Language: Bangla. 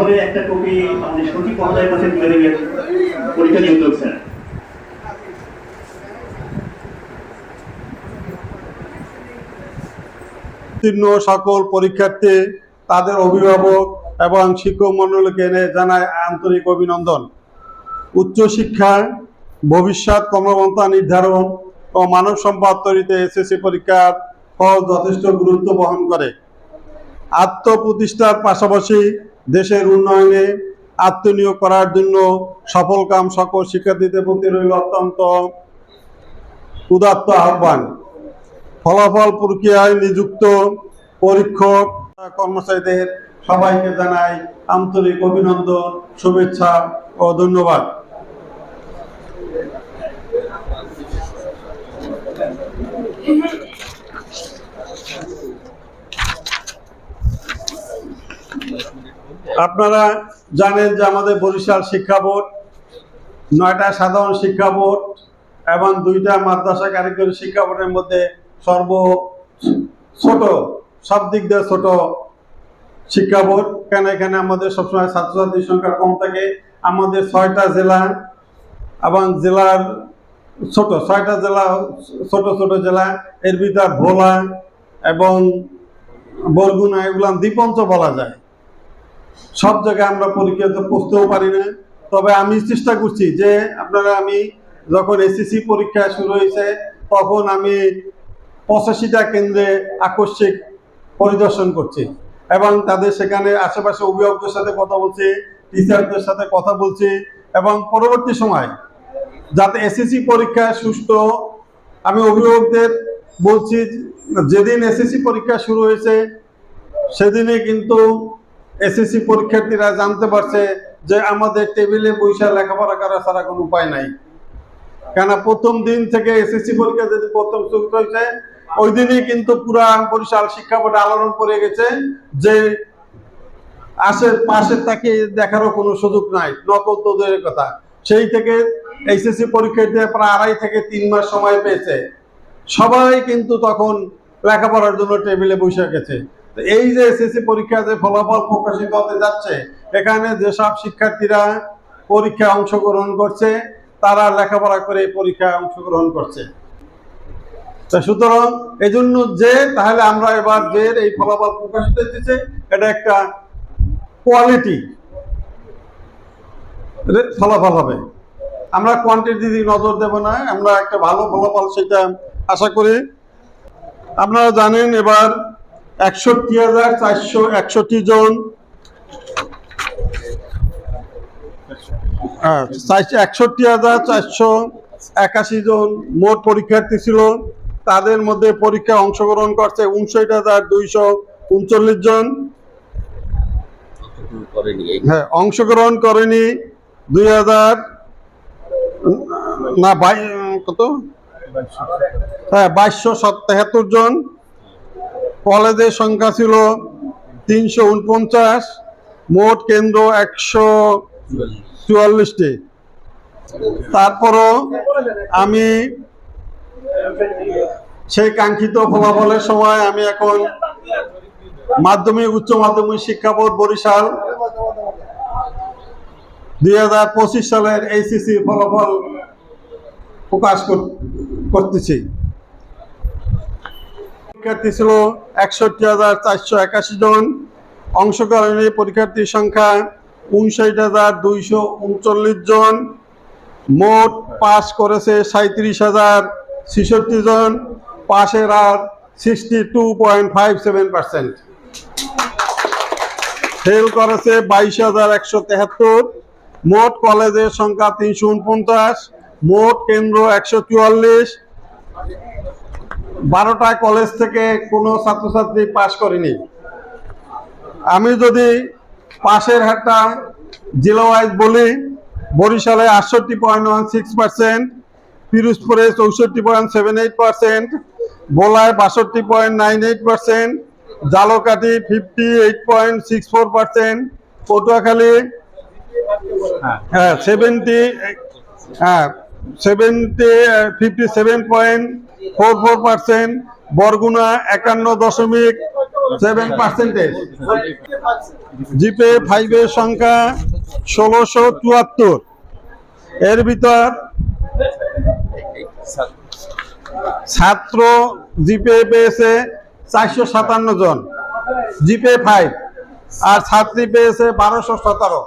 করে একটা কপি আমাদের সচিব মহোদয়ের কাছে তুলে দেবেন পরীক্ষা নিয়ন্ত্রক স্যার। উত্তীর্ণ সকল পরীক্ষার্থী, তাদের অভিভাবক এবং শিক্ষক মণ্ডলীকে এনে জানায় আন্তরিক অভিনন্দন। উচ্চশিক্ষা ভবিষ্যৎ কর্মপন্থা নির্ধারণ ও মানব সম্পদ তৈরিতে এসএসসি পরীক্ষার ফল যথেষ্ট গুরুত্ব বহন করে। আত্মপ্রতিষ্ঠার পাশাপাশি দেশের উন্নয়নে আত্মনিয়োগ করার জন্য সফল কাম সকল শিক্ষার্থীদের প্রতি রইল অত্যন্ত উদাত্ত আহ্বান। ফলাফল প্রক্রিয়ায় নিযুক্ত পরীক্ষক, কর্মচারীদের সবাইকে জানাই আন্তরিক অভিনন্দন, শুভেচ্ছা ও ধন্যবাদ। আপনারা জানেন যে আমাদের বরিশাল শিক্ষা বোর্ড, নয়টা সাধারণ শিক্ষা বোর্ড এবং দুইটা মাদ্রাসা কারিগরি শিক্ষা বোর্ডের মধ্যে সর্ব ছোট, সব দিক দিয়ে ছোট শিক্ষা বোর্ড। কেন এখানে আমাদের সবসময় ছাত্রছাত্রীর সংখ্যা কম থাকে? আমাদের ছয়টা জেলা এবং জেলার ছোট, ছয়টা জেলা, ছোট ছোট জেলা। এর ভিতর ভোলা এবং বরগুনা, এগুলো দ্বীপঞ্চ বলা যায়। সব জায়গায় আমরা পরীক্ষাতে পৌঁছতেও পারি না। তবে আমি চেষ্টা করছি যে আপনারা আমি যখন এসএসসি পরীক্ষা শুরু হয়েছে, তখন আমি পঁচাশিটা কেন্দ্রে আকস্মিক পরিদর্শন করছি এবং তাদের সেখানে আশেপাশে অভিভাবকদের সাথে কথা বলছি, টিচারদের সাথে কথা বলছি এবং পরবর্তী সময় যাতে এসএসসি পরীক্ষা সুষ্ঠু, আমি অভিভাবকদের বলছি, যেদিন এসএসসি পরীক্ষা শুরু হয়েছে সেদিনে কিন্তু এসএসসি পরীক্ষার্থীরা জানতে পারছে যে আমাদের টেবিলে বৈশা লেখাপড়া করা ছাড়া কোনো উপায় নাই। কেন প্রথম দিন থেকে এসএসসি পরীক্ষা যদি প্রথম শুরু হয়েছে, ওই দিনই কিন্তু পুরা বরিশাল শিক্ষা বোর্ডে আলোড়ন পড়ে গেছে যে আসে পাশে তাকে দেখারও কোনো সুযোগ নাই, নকল তো দূরের কথা। সেই থেকে এইচএসসি পরীক্ষার্থীরা প্রায় আড়াই থেকে তিন মাস সময় পেয়েছে। সবাই কিন্তু তখন লেখাপড়ার জন্য টেবিলে বসে গেছে। এই যে এসএসসি পরীক্ষা যে ফলাফল প্রকাশিত হতে যাচ্ছে, এখানে যেসব শিক্ষার্থীরা পরীক্ষায় অংশগ্রহণ করছে, তারা লেখাপড়া করে পরীক্ষায় অংশগ্রহণ করছে। সুতরাং এই জন্য যে, তাহলে আমরা এবার যে এই ফলাফল প্রকাশিত হচ্ছে এটা একটা কোয়ালিটি ফলাফল হবে। আমরা কোয়ান্টিটি দিকে নজর দেব না, আমরা একটা ভালো ফলাফল সেটা আশা করি। আপনারা জানেন এবার একষট্টি হাজার চারশো একষট্টি জন। একষট্টি হাজার চারশো একাশি জন মোট পরীক্ষার্থী ছিল। তাদের মধ্যে পরীক্ষায় অংশগ্রহণ করছে উনষাট হাজার দুইশো উনচল্লিশ জন। হ্যাঁ অংশগ্রহণ করেনি দুই হাজার না, বাই কত? হ্যাঁ বাইশশো তেহাত্তর জন। কলেজের সংখ্যা ছিল তিনশো উনপঞ্চাশ, মোট কেন্দ্র একশো চুয়াল্লিশটি। তারপরও আমি সেই কাঙ্ক্ষিত ফলাফলের সময় আমি এখন মাধ্যমিক, উচ্চ মাধ্যমিক শিক্ষা বোর্ড বরিশাল দুই হাজার পঁচিশ সালের এইচএসসি ফলাফল প্রকাশ কর- করতেছি। পরীক্ষার্থী ছিল একষট্টি হাজার চারশো একাশি জন। অংশগ্রহণী পরীক্ষার্থীর সংখ্যা উনষাট হাজার দুইশো উনচল্লিশ জন। মোট পাস করেছে সাঁত্রিশ হাজার ছেষট্টি জন। পাশের আর sixty two point five seven percent. Fail করেছে বাইশ হাজার একশো তেহাত্তর। মোট কলেজের সংখ্যা তিনশো উনপঞ্চাশ। মোট কেন্দ্র একশো চুয়াল্লিশ। বারোটা কলেজ থেকে কোনো ছাত্রছাত্রী পাশ করেনি। আমি যদি পাশের হারটা জেলা ওয়াইজ বলি, বরিশালে আটষট্টি পয়েন্ট ওয়ান সিক্স পার্সেন্ট পিরোজপুরে চৌষট্টি পয়েন্ট সেভেন এইট পার্সেন্ট বোলায় বাষট্টি point nine eight percent Jhalokathi fifty eight point six four percent Patuakhali হ্যাঁ সেভেন্টি হ্যাঁ seventy fifty seven point four four percent Barguna একান্ন দশমিক সেভেন পার্সেন্টেজ জিপে ফাইভের সংখ্যা ষোলোশো চুয়াত্তর। এর ভিতর ছাত্র জিপে পেয়েছে চারশো সাতান্ন জন। জিপে ফাইভ আর ছাত্রী পেয়েছে বারোশো সতেরো।